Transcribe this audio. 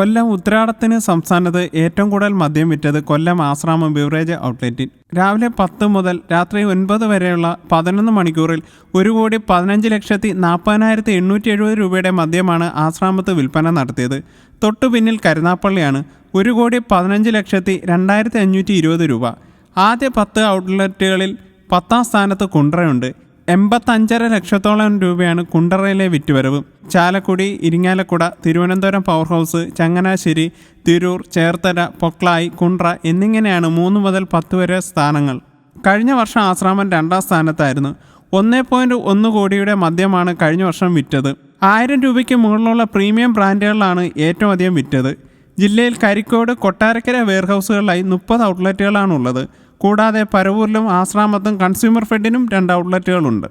കൊല്ലം ഉത്രാടത്തിന് സംസ്ഥാനത്ത് ഏറ്റവും കൂടുതൽ മദ്യം വിറ്റത് കൊല്ലം ആശ്രാമം ബിവറേജ് ഔട്ട്ലെറ്റിൽ രാവിലെ പത്ത് മുതൽ രാത്രി ഒൻപത് വരെയുള്ള പതിനൊന്ന് മണിക്കൂറിൽ ഒരു കോടി പതിനഞ്ച് ലക്ഷത്തി നാൽപ്പതിനായിരത്തി എണ്ണൂറ്റി എഴുപത് രൂപയുടെ മദ്യമാണ് ആശ്രാമത്ത് വിൽപ്പന നടത്തിയത്. തൊട്ടു പിന്നിൽ കരുനാപ്പള്ളിയാണ് ഒരു കോടി പതിനഞ്ച് ലക്ഷത്തി രണ്ടായിരത്തി അഞ്ഞൂറ്റി ഇരുപത് രൂപ. ആദ്യ പത്ത് ഔട്ട്ലെറ്റുകളിൽ പത്താം സ്ഥാനത്ത് കുണ്ട്രയുണ്ട്. എൺപത്തഞ്ചര ലക്ഷത്തോളം രൂപയാണ് കുണ്ടറയിലെ വിറ്റുവരവ്. ചാലക്കുടി ഇരിങ്ങാലക്കുട തിരുവനന്തപുരം പവർ ഹൗസ് ചങ്ങനാശ്ശേരി തിരൂർ ചേർത്തല പൊക്ലായി കുണ്ട്ര എന്നിങ്ങനെയാണ് മൂന്ന് മുതൽ പത്ത് വരെ സ്ഥാനങ്ങൾ. കഴിഞ്ഞ വർഷം ആശ്രാമം രണ്ടാം സ്ഥാനത്തായിരുന്നു. ഒന്നേ പോയിന്റ് ഒന്ന് കോടിയുടെ മദ്യമാണ് കഴിഞ്ഞ വർഷം വിറ്റത്. ആയിരം രൂപയ്ക്ക് മുകളിലുള്ള പ്രീമിയം ബ്രാൻഡുകളിലാണ് ഏറ്റവും അധികം വിറ്റത്. ജില്ലയിൽ കരിക്കോട് കൊട്ടാരക്കര വെയർഹൗസുകളിലായി മുപ്പത് ഔട്ട്ലെറ്റുകളാണുള്ളത് കൂടാതെ പരവൂരിലും ആശ്രാമത്തും കൺസ്യൂമർ ഫെഡിനും രണ്ട് ഔട്ട്ലെറ്റുകളുണ്ട്